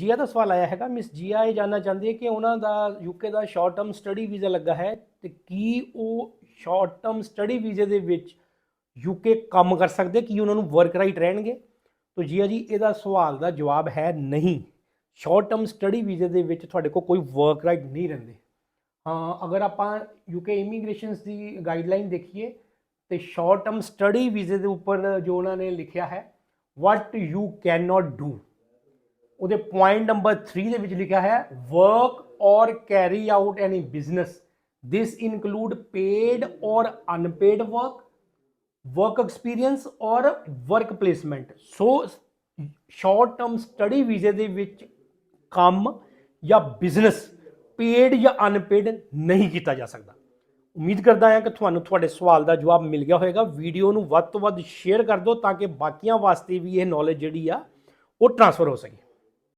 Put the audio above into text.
ਜੀਆ ਦਾ ਸਵਾਲ ਆਇਆ ਹੈਗਾ ਮਿਸ ਜੀਆ ਇਹ ਜਾਨਣਾ ਚਾਹੁੰਦੀ ਹੈ ਕਿ ਉਹਨਾਂ ਦਾ ਯੂਕੇ ਦਾ ਸ਼ਾਰਟ ਟਰਮ ਸਟੱਡੀ ਵੀਜ਼ਾ ਲੱਗਾ ਹੈ ਤੇ ਕੀ ਉਹ ਸ਼ਾਰਟ ਟਰਮ ਸਟੱਡੀ ਵੀਜ਼ੇ ਦੇ ਵਿੱਚ ਯੂਕੇ ਕੰਮ ਕਰ ਸਕਦੇ, ਕਿ ਉਹਨਾਂ ਨੂੰ ਵਰਕ ਰਾਈਟ ਰਹਿਣਗੇ? ਤੋ ਜੀਆ ਜੀ, ਇਹਦਾ ਸਵਾਲ ਦਾ ਜਵਾਬ ਹੈ ਨਹੀਂ। ਸ਼ਾਰਟ ਟਰਮ ਸਟੱਡੀ ਵੀਜ਼ੇ ਦੇ ਵਿੱਚ ਤੁਹਾਡੇ ਕੋਲ ਕੋਈ ਵਰਕ ਰਾਈਟ ਨਹੀਂ ਰਹਿੰਦੇ। ਹਾਂ, ਅਗਰ ਆਪਾਂ ਯੂਕੇ ਇਮੀਗ੍ਰੇਸ਼ਨਸ ਦੀ ਗਾਈਡਲਾਈਨ ਦੇਖੀਏ, ਤੇ ਸ਼ਾਰਟ ਟਰਮ ਸਟੱਡੀ ਵੀਜ਼ੇ ਦੇ ਉੱਪਰ ਜੋ ਉਹਨਾਂ ਨੇ ਲਿਖਿਆ ਹੈ what you can cannot do ਉਹਦੇ ਪੁਆਇੰਟ ਨੰਬਰ 3 ਦੇ ਵਿੱਚ ਲਿਖਿਆ ਹੈ work or carry out any business this include paid or unpaid work work experience or work placement. So short term study ਵੀਜ਼ੇ ਦੇ ਵਿੱਚ ਕੰਮ ਜਾਂ ਬਿਜ਼ਨਸ ਪੇਡ ਜਾਂ ਅਨਪੇਡ ਨਹੀਂ ਕੀਤਾ ਜਾ ਸਕਦਾ। ਉਮੀਦ ਕਰਦਾ ਹਾਂ ਕਿ ਤੁਹਾਨੂੰ ਤੁਹਾਡੇ ਸਵਾਲ ਦਾ ਜਵਾਬ ਮਿਲ ਗਿਆ ਹੋਵੇਗਾ। ਵੀਡੀਓ ਨੂੰ ਵੱਧ ਤੋਂ ਵੱਧ ਸ਼ੇਅਰ ਕਰ ਦਿਓ ਤਾਂ ਕਿ ਬਾਕੀਆਂ ਵਾਸਤੇ ਵੀ ਇਹ ਨੌਲੇਜ ਜਿਹੜੀ ਆ, ਉਹ ਟਰਾਂਸਫਰ ਹੋ ਸਕੇ।